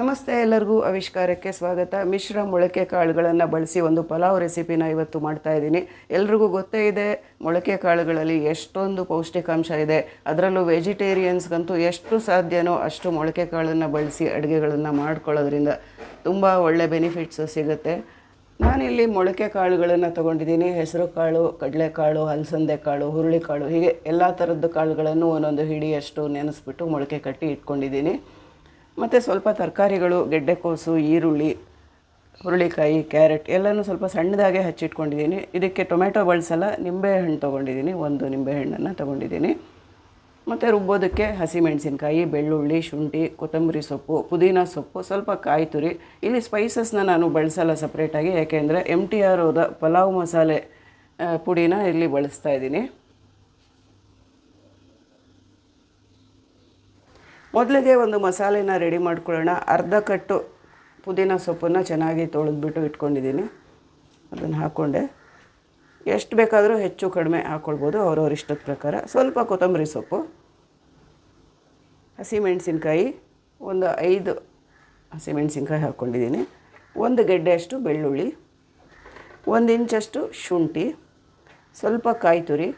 ನಮಸ್ತೆ ಎಲ್ಲರಿಗೂ ಆವಿಷ್ಕಾರಕ್ಕೆ ಸ್ವಾಗತ. ಮಿಶ್ರ ಮೊಳಕೆ ಕಾಳುಗಳನ್ನು ಬಳಸಿ ಒಂದು ಪಲಾವ್ ರೆಸಿಪಿನ ಇವತ್ತು ಮಾಡ್ತಾ ಇದ್ದೀನಿ. ಎಲ್ರಿಗೂ ಗೊತ್ತೇ ಇದೆ, ಮೊಳಕೆ ಕಾಳುಗಳಲ್ಲಿ ಎಷ್ಟೊಂದು ಪೌಷ್ಟಿಕಾಂಶ ಇದೆ. ಅದರಲ್ಲೂ ವೆಜಿಟೇರಿಯನ್ಸ್ಗಂತೂ ಎಷ್ಟು ಸಾಧ್ಯನೋ ಅಷ್ಟು ಮೊಳಕೆ ಕಾಳನ್ನು ಬಳಸಿ ಅಡುಗೆಗಳನ್ನು ಮಾಡ್ಕೊಳ್ಳೋದ್ರಿಂದ ತುಂಬ ಒಳ್ಳೆ ಬೆನಿಫಿಟ್ಸು ಸಿಗುತ್ತೆ. ನಾನಿಲ್ಲಿ ಮೊಳಕೆ ಕಾಳುಗಳನ್ನು ತೊಗೊಂಡಿದ್ದೀನಿ. ಹೆಸರು ಕಾಳು ಕಡಲೆಕಾಳು ಹಲಸಂದೆ ಕಾಳು, ಹುರುಳಿಕಾಳು, ಹೀಗೆ ಎಲ್ಲ ಥರದ್ದು ಕಾಳುಗಳನ್ನು ಒಂದೊಂದು ಹಿಡಿಯಷ್ಟು ನೆನೆಸ್ಬಿಟ್ಟು ಮೊಳಕೆ ಕಟ್ಟಿ ಇಟ್ಕೊಂಡಿದ್ದೀನಿ. ಮತ್ತು ಸ್ವಲ್ಪ ತರಕಾರಿಗಳು ಗೆಡ್ಡೆಕೋಸು ಈರುಳ್ಳಿ, ಹುರುಳಿಕಾಯಿ, ಕ್ಯಾರೆಟ್ ಎಲ್ಲನೂ ಸ್ವಲ್ಪ ಸಣ್ಣದಾಗೆ ಹಚ್ಚಿಟ್ಕೊಂಡಿದ್ದೀನಿ. ಇದಕ್ಕೆ ಟೊಮೆಟೊ ಬಳಸಲ್ಲ ನಿಂಬೆಹಣ್ಣು ತೊಗೊಂಡಿದ್ದೀನಿ. ಒಂದು ನಿಂಬೆಹಣ್ಣನ್ನು ತೊಗೊಂಡಿದ್ದೀನಿ. ಮತ್ತು ರುಬ್ಬೋದಕ್ಕೆ ಹಸಿಮೆಣಸಿನ್ಕಾಯಿ, ಬೆಳ್ಳುಳ್ಳಿ, ಶುಂಠಿ, ಕೊತ್ತಂಬರಿ ಸೊಪ್ಪು, ಪುದೀನ ಸೊಪ್ಪು, ಸ್ವಲ್ಪ ಕಾಯಿ ತುರಿ. ಇಲ್ಲಿ ಸ್ಪೈಸಸ್ನ ನಾನು ಬಳಸಲ್ಲ ಸಪ್ರೇಟಾಗಿ ಯಾಕೆಂದರೆ ಎಂ ಟಿ ಆರ್ ಓದ ಪಲಾವ್ ಮಸಾಲೆ ಪುಡಿನ ಇಲ್ಲಿ ಬಳಸ್ತಾ ಇದ್ದೀನಿ. ಮೊದಲಿಗೆ ಒಂದು ಮಸಾಲೆನ ರೆಡಿ ಮಾಡ್ಕೊಳ್ಳೋಣ. ಅರ್ಧ ಕಟ್ಟು ಪುದೀನ ಸೊಪ್ಪನ್ನು ಚೆನ್ನಾಗಿ ತೊಳೆದ್ಬಿಟ್ಟು ಇಟ್ಕೊಂಡಿದ್ದೀನಿ. ಅದನ್ನು ಹಾಕ್ಕೊಂಡೆ. ಎಷ್ಟು ಬೇಕಾದರೂ ಹೆಚ್ಚು ಕಡಿಮೆ ಹಾಕ್ಕೊಳ್ಬೋದು ಅವ್ರವ್ರ ಇಷ್ಟದ ಪ್ರಕಾರ. ಸ್ವಲ್ಪ ಕೊತ್ತಂಬರಿ ಸೊಪ್ಪು, ಹಸಿಮೆಣಸಿನ್ಕಾಯಿ, ಒಂದು ಐದು ಹಸಿಮೆಣಸಿನ್ಕಾಯಿ ಹಾಕ್ಕೊಂಡಿದ್ದೀನಿ. ಒಂದು ಗೆಡ್ಡೆಯಷ್ಟು ಬೆಳ್ಳುಳ್ಳಿ, ಒಂದು ಇಂಚಷ್ಟು ಶುಂಠಿ, ಸ್ವಲ್ಪ ಕಾಯಿ ತುರಿ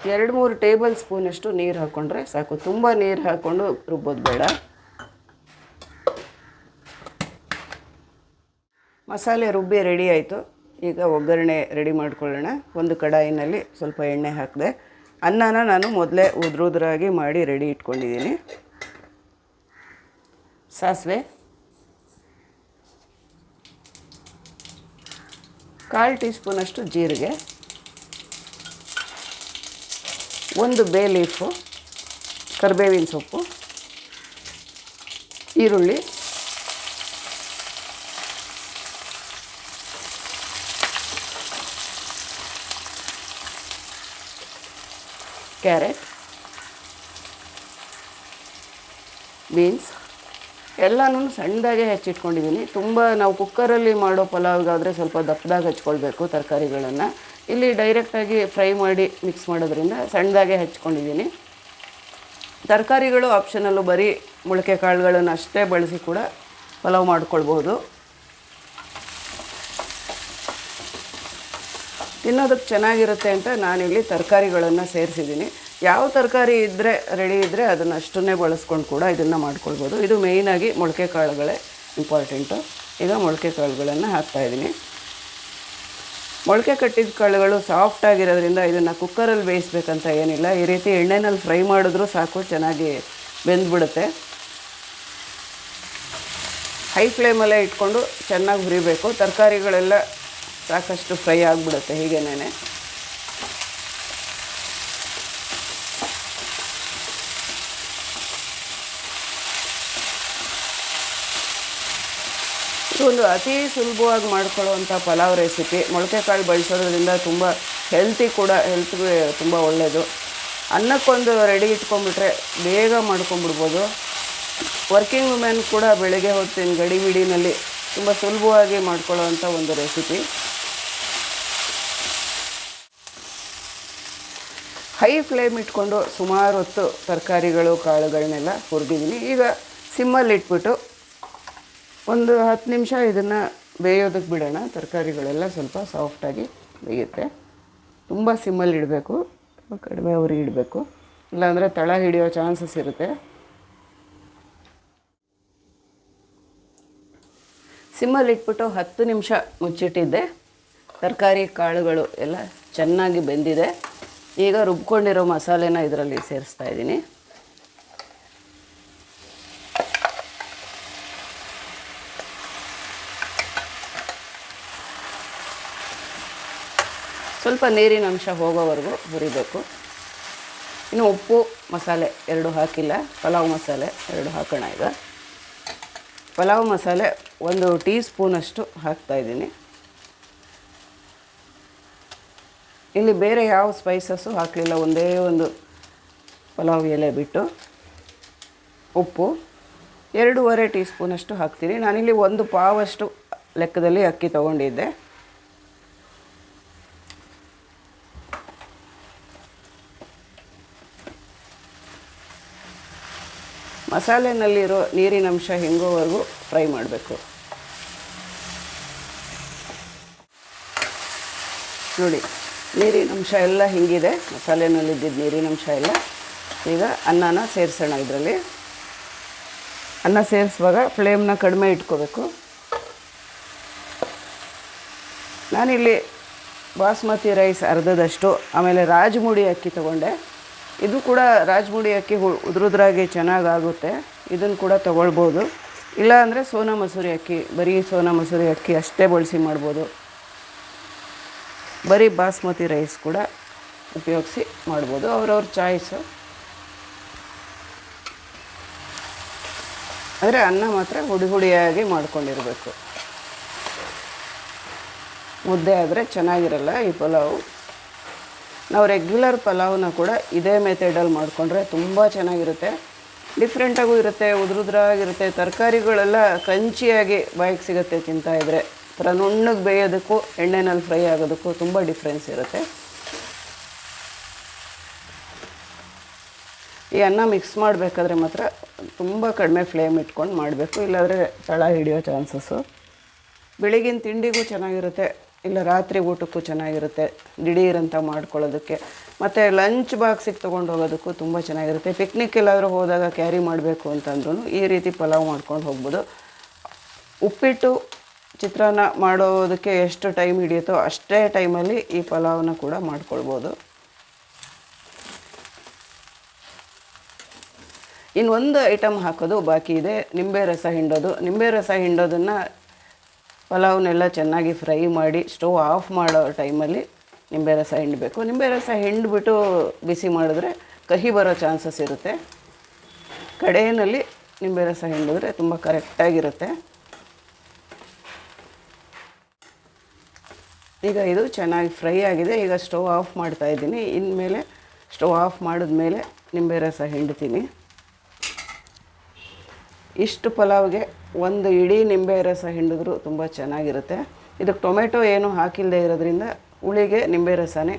ಎರಡು ಮೂರು ಟೇಬಲ್ ಸ್ಪೂನಷ್ಟು ನೀರು ಹಾಕ್ಕೊಂಡ್ರೆ ಸಾಕು. ತುಂಬ ನೀರು ಹಾಕ್ಕೊಂಡು ರುಬ್ಬೋದು ಬೇಡ. ಮಸಾಲೆ ರುಬ್ಬಿ ರೆಡಿ ಆಯಿತು. ಈಗ ಒಗ್ಗರಣೆ ರೆಡಿ ಮಾಡ್ಕೊಳ್ಳೋಣ. ಒಂದು ಕಡಾಯಿನಲ್ಲಿ ಸ್ವಲ್ಪ ಎಣ್ಣೆ ಹಾಕಿದೆ. ಅನ್ನನ ನಾನು ಮೊದಲೇ ಉದ್ರುದ್ರಾಗಿ ಮಾಡಿ ರೆಡಿ ಇಟ್ಕೊಂಡಿದ್ದೀನಿ. ಸಾಸಿವೆ. ಕಾಲು ಟೀ ಸ್ಪೂನಷ್ಟು ಜೀರಿಗೆ. ಒಂದು ಬೇ ಲೀಫು, ಕರಿಬೇವಿನ ಸೊಪ್ಪು, ಈರುಳ್ಳಿ, ಕ್ಯಾರೆಟ್, ಬೀನ್ಸ್, ಎಲ್ಲನೂ ಸಣ್ಣದಾಗೆ ಹೆಚ್ಚಿಟ್ಕೊಂಡಿದ್ದೀನಿ. ತುಂಬ ನಾವು ಕುಕ್ಕರಲ್ಲಿ ಮಾಡೋ ಪಲಾವ್ಗಾದರೆ ಸ್ವಲ್ಪ ದಪ್ಪದಾಗಿ ಹಚ್ಕೊಳ್ಬೇಕು ತರಕಾರಿಗಳನ್ನು. ಇಲ್ಲಿ ಡೈರೆಕ್ಟಾಗಿ ಫ್ರೈ ಮಾಡಿ ಮಿಕ್ಸ್ ಮಾಡೋದ್ರಿಂದ ಸಣ್ಣದಾಗೆ ಹಚ್ಕೊಂಡಿದ್ದೀನಿ. ತರಕಾರಿಗಳು ಆಪ್ಷನಲ್ಲು ಬರೀ ಮೊಳಕೆ ಕಾಳುಗಳನ್ನು ಅಷ್ಟೇ ಬಳಸಿ ಕೂಡ ಪಲಾವ್ ಮಾಡ್ಕೊಳ್ಬೋದು ತಿನ್ನೋದಕ್ಕೆ ಚೆನ್ನಾಗಿರುತ್ತೆ ಅಂತ ನಾನಿಲ್ಲಿ ತರಕಾರಿಗಳನ್ನು ಸೇರಿಸಿದ್ದೀನಿ. ಯಾವ ತರಕಾರಿ ಇದ್ದರೆ ರೆಡಿ ಇದ್ದರೆ ಅದನ್ನು ಅಷ್ಟನ್ನೇ ಬಳಸ್ಕೊಂಡು ಕೂಡ ಇದನ್ನು ಮಾಡ್ಕೊಳ್ಬೋದು ಇದು ಮೇಯ್ನಾಗಿ ಮೊಳಕೆ ಕಾಳುಗಳೇ ಇಂಪಾರ್ಟೆಂಟು ಈಗ ಮೊಳಕೆ ಕಾಳುಗಳನ್ನು ಹಾಕ್ತಾಯಿದ್ದೀನಿ ಮೊಳಕೆ ಕಟ್ಟಿದ ಕಾಳುಗಳು ಸಾಫ್ಟ್ ಆಗಿರೋದ್ರಿಂದ ಇದನ್ನು ಕುಕ್ಕರಲ್ಲಿ ಬೇಯಿಸ್ಬೇಕಂತ ಏನಿಲ್ಲ. ಈ ರೀತಿ ಎಣ್ಣೆನಲ್ಲಿ ಫ್ರೈ ಮಾಡಿದ್ರೂ ಸಾಕು, ಚೆನ್ನಾಗಿ ಬೆಂದ್ಬಿಡುತ್ತೆ. ಹೈ ಫ್ಲೇಮಲ್ಲೇ ಇಟ್ಕೊಂಡು ಚೆನ್ನಾಗಿ ಹುರಿಬೇಕು. ತರಕಾರಿಗಳೆಲ್ಲ ಸಾಕಷ್ಟು ಫ್ರೈ ಆಗಿಬಿಡುತ್ತೆ ಹೀಗೇನೆ ಇದೊಂದು ಅತಿ ಸುಲಭವಾಗಿ ಮಾಡ್ಕೊಳ್ಳುವಂಥ ಪಲಾವ್ ರೆಸಿಪಿ. ಮೊಳಕೆ ಕಾಳು ಬಳಸೋದ್ರಿಂದ ತುಂಬ ಹೆಲ್ತಿ ಕೂಡ ಹೆಲ್ತ್ಗೆ ತುಂಬ ಒಳ್ಳೆಯದು ಅನ್ನಕ್ಕೊಂದು ರೆಡಿ ಇಟ್ಕೊಂಡ್ಬಿಟ್ರೆ ಬೇಗ ಮಾಡ್ಕೊಂಬಿಡ್ಬೋದು ವರ್ಕಿಂಗ್ ವುಮೆನ್ ಕೂಡ ಬೆಳಗ್ಗೆ ಹೊತ್ತಿನ ಗಡಿಬಿಡಿನಲ್ಲಿ ತುಂಬ ಸುಲಭವಾಗಿ ಮಾಡ್ಕೊಳ್ಳೋವಂಥ ಒಂದು ರೆಸಿಪಿ. ಹೈ ಫ್ಲೇಮ್ ಇಟ್ಕೊಂಡು ಸುಮಾರು ಹೊತ್ತು ತರಕಾರಿಗಳು, ಕಾಳುಗಳನ್ನೆಲ್ಲ ಹುರಿದಿದ್ದೀನಿ. ಈಗ ಸಿಮ್ಮಲ್ಲಿ ಇಟ್ಬಿಟ್ಟು ಒಂದು ಹತ್ತು ನಿಮಿಷ ಇದನ್ನು ಬೇಯೋದಕ್ಕೆ ಬಿಡೋಣ. ತರಕಾರಿಗಳೆಲ್ಲ ಸ್ವಲ್ಪ ಸಾಫ್ಟಾಗಿ ಬೇಯುತ್ತೆ. ತುಂಬ ಸಿಮ್ಮಲ್ಲಿ ಇಡಬೇಕು. ಕಡಿಮೆ ಉರಿ ಇಡಬೇಕು. ಇಲ್ಲಾಂದರೆ ತಳ ಹಿಡಿಯೋ ಚಾನ್ಸಸ್ ಇರುತ್ತೆ. ಸಿಮ್ಮಲ್ಲಿ ಇಟ್ಬಿಟ್ಟು ಹತ್ತು ನಿಮಿಷ ಮುಚ್ಚಿಟ್ಟಿದ್ದೆ. ತರಕಾರಿ ಕಾಳುಗಳು ಎಲ್ಲ ಚೆನ್ನಾಗಿ ಬೆಂದಿದೆ. ಈಗ ರುಬ್ಕೊಂಡಿರೋ ಮಸಾಲೆನ ಇದರಲ್ಲಿ ಸೇರಿಸ್ತಾ ಇದ್ದೀನಿ. ಸ್ವಲ್ಪ ನೀರಿನ ಅಂಶ ಹೋಗೋವರೆಗೂ ಹುರಿಬೇಕು. ಇನ್ನು ಉಪ್ಪು, ಮಸಾಲೆ ಎರಡು ಹಾಕಿಲ್ಲ. ಪಲಾವ್ ಮಸಾಲೆ ಎರಡು ಹಾಕೋಣ ಈಗ. ಪಲಾವ್ ಮಸಾಲೆ ಒಂದು ಟೀ ಸ್ಪೂನಷ್ಟು ಹಾಕ್ತಾಯಿದ್ದೀನಿ ಇಲ್ಲಿ ಬೇರೆ ಯಾವ ಸ್ಪೈಸಸ್ಸು ಹಾಕಲಿಲ್ಲ. ಒಂದೇ ಒಂದು ಪಲಾವ್ ಎಲೆ ಬಿಟ್ಟು ಉಪ್ಪು. ಎರಡೂವರೆ ಟೀ ಸ್ಪೂನಷ್ಟು ಹಾಕ್ತೀನಿ. ನಾನಿಲ್ಲಿ ಒಂದು ಪಾವಷ್ಟು ಲೆಕ್ಕದಲ್ಲಿ ಅಕ್ಕಿ ತೊಗೊಂಡಿದ್ದೆ. ಮಸಾಲೆನಲ್ಲಿರೋ ನೀರಿನಂಶ ಹಿಂಗೋವರೆಗೂ ಫ್ರೈ ಮಾಡಬೇಕು. ನೋಡಿ ನೀರಿನಂಶ ಎಲ್ಲ ಹಿಂಗಿದೆ. ಮಸಾಲೆನಲ್ಲಿದ್ದಿದ್ದು ನೀರಿನಂಶ ಎಲ್ಲ. ಈಗ ಅನ್ನನ ಸೇರಿಸೋಣ ಇದರಲ್ಲಿ. ಅನ್ನ ಸೇರಿಸುವಾಗ ಫ್ಲೇಮ್ನ ಕಡಿಮೆ ಇಟ್ಕೋಬೇಕು. ನಾನಿಲ್ಲಿ ಬಾಸ್ಮತಿ ರೈಸ್ ಅರ್ಧದಷ್ಟು, ಆಮೇಲೆ ರಾಜಮುಡಿ ಅಕ್ಕಿ ತೊಗೊಂಡೆ. ಇದು ಕೂಡ ರಾಜಮುಡಿ ಅಕ್ಕಿ ಉದುರುದ್ರಾಗೆ ಚೆನ್ನಾಗಾಗುತ್ತೆ. ಇದನ್ನು ಕೂಡ ತೊಗೊಳ್ಬೋದು. ಇಲ್ಲ ಅಂದರೆ ಸೋನಾ ಮಸೂರಿ ಅಕ್ಕಿ, ಬರೀ ಸೋನಾ ಮಸೂರಿ ಅಕ್ಕಿ ಅಷ್ಟೇ ಬಳಸಿ ಮಾಡ್ಬೋದು. ಬರೀ ಬಾಸ್ಮತಿ ರೈಸ್ ಕೂಡ ಉಪಯೋಗಿಸಿ ಮಾಡ್ಬೋದು, ಅವ್ರವ್ರ ಚಾಯ್ಸು. ಆದರೆ ಅನ್ನ ಮಾತ್ರ ಹುಡಿ ಹುಡಿಯಾಗಿ ಮಾಡ್ಕೊಂಡಿರಬೇಕು. ಮುದ್ದೆ ಆದರೆ ಚೆನ್ನಾಗಿರಲ್ಲ ಈ ಪಲಾವು. ನಾವು ರೆಗ್ಯುಲರ್ ಪಲಾವ್ನ ಕೂಡ ಇದೇ ಮೆಥಡಲ್ಲಿ ಮಾಡಿಕೊಂಡ್ರೆ ತುಂಬ ಚೆನ್ನಾಗಿರುತ್ತೆ. ಡಿಫ್ರೆಂಟಾಗೂ ಇರುತ್ತೆ, ಉದುರುದ್ರಾಗಿರುತ್ತೆ, ತರಕಾರಿಗಳೆಲ್ಲ ಕಂಚಿಯಾಗಿ ಬಾಯಿಗೆ ಸಿಗುತ್ತೆ ತಿಂತಾ ಇದ್ರೆ. ಥರ ನುಣ್ಣಗೆ ಬೇಯೋದಕ್ಕೂ, ಎಣ್ಣೆನಲ್ಲಿ ಫ್ರೈ ಆಗೋದಕ್ಕೂ ತುಂಬ ಡಿಫ್ರೆನ್ಸ್ ಇರುತ್ತೆ. ಈ ಅನ್ನ ಮಿಕ್ಸ್ ಮಾಡಬೇಕಾದ್ರೆ ಮಾತ್ರ ತುಂಬ ಕಡಿಮೆ ಫ್ಲೇಮ್ ಇಟ್ಕೊಂಡು ಮಾಡಬೇಕು, ಇಲ್ಲಾಂದರೆ ತಳ ಹಿಡಿಯೋ ಚಾನ್ಸಸ್ಸು ಬೆಳಗಿನ ತಿಂಡಿಗೂ ಚೆನ್ನಾಗಿರುತ್ತೆ. ಇಲ್ಲ ರಾತ್ರಿ ಊಟಕ್ಕೂ ಚೆನ್ನಾಗಿರುತ್ತೆ, ದಿಢೀರಂತ ಮಾಡ್ಕೊಳ್ಳೋದಕ್ಕೆ. ಮತ್ತು ಲಂಚ್ ಬಾಕ್ಸಿಗೆ ತೊಗೊಂಡು ಹೋಗೋದಕ್ಕೂ ತುಂಬ ಚೆನ್ನಾಗಿರುತ್ತೆ. ಪಿಕ್ನಿಕ್ ಎಲ್ಲಾದರೂ ಹೋದಾಗ ಕ್ಯಾರಿ ಮಾಡಬೇಕು ಅಂತಂದ್ರೂ ಈ ರೀತಿ ಪಲಾವ್ ಮಾಡ್ಕೊಂಡು ಹೋಗ್ಬೋದು. ಉಪ್ಪಿಟ್ಟು, ಚಿತ್ರಾನ್ನ ಮಾಡೋದಕ್ಕೆ ಎಷ್ಟು ಟೈಮ್ ಹಿಡಿಯುತ್ತೋ ಅಷ್ಟೇ ಟೈಮಲ್ಲಿ ಈ ಪಲಾವನ್ನು ಕೂಡ ಮಾಡ್ಕೊಳ್ಬೋದು. ಇನ್ನೊಂದು ಐಟಮ್ ಹಾಕೋದು ಬಾಕಿ ಇದೆ. ನಿಂಬೆ ರಸ ಹಿಂಡೋದು. ನಿಂಬೆ ರಸ ಹಿಂಡೋದನ್ನು ಪಲಾವ್ನೆಲ್ಲ ಚೆನ್ನಾಗಿ ಫ್ರೈ ಮಾಡಿ ಸ್ಟವ್ ಆಫ್ ಮಾಡೋ ಟೈಮಲ್ಲಿ ನಿಂಬೆ ರಸ ಹಿಂಡಬೇಕು. ನಿಂಬೆ ರಸ ಹಿಂಡ್ಬಿಟ್ಟು ಬಿಸಿ ಮಾಡಿದ್ರೆ ಕಹಿ ಬರೋ ಚಾನ್ಸಸ್ ಇರುತ್ತೆ. ಕಡೆಯಲ್ಲಿ ನಿಂಬೆ ರಸ ಹಿಂಡಿದ್ರೆ ತುಂಬ ಕರೆಕ್ಟಾಗಿರುತ್ತೆ. ಈಗ ಇದು ಚೆನ್ನಾಗಿ ಫ್ರೈ ಆಗಿದೆ. ಈಗ ಸ್ಟವ್ ಆಫ್ ಮಾಡ್ತಾ ಇದ್ದೀನಿ. ಇನ್ಮೇಲೆ ಸ್ಟವ್ ಆಫ್ ಮಾಡಿದ್ಮೇಲೆ ನಿಂಬೆ ರಸ ಹಿಂಡ್ತೀನಿ. ಇಷ್ಟು ಪಲಾವ್ಗೆ ಒಂದು ಇಡೀ ನಿಂಬೆ ರಸ ಹಿಂಡಿದ್ರು ತುಂಬ ಚೆನ್ನಾಗಿರುತ್ತೆ. ಇದಕ್ಕೆ ಟೊಮೆಟೊ ಏನು ಹಾಕಿಲ್ಲದೆ ಇರೋದ್ರಿಂದ ಹುಳಿಗೆ ನಿಂಬೆ ರಸನೇ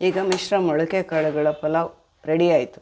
ಈಗ ಮಿಶ್ರ ಮೊಳಕೆ ಕಾಳುಗಳ ಪಲಾವ್ ರೆಡಿ ಆಯಿತು.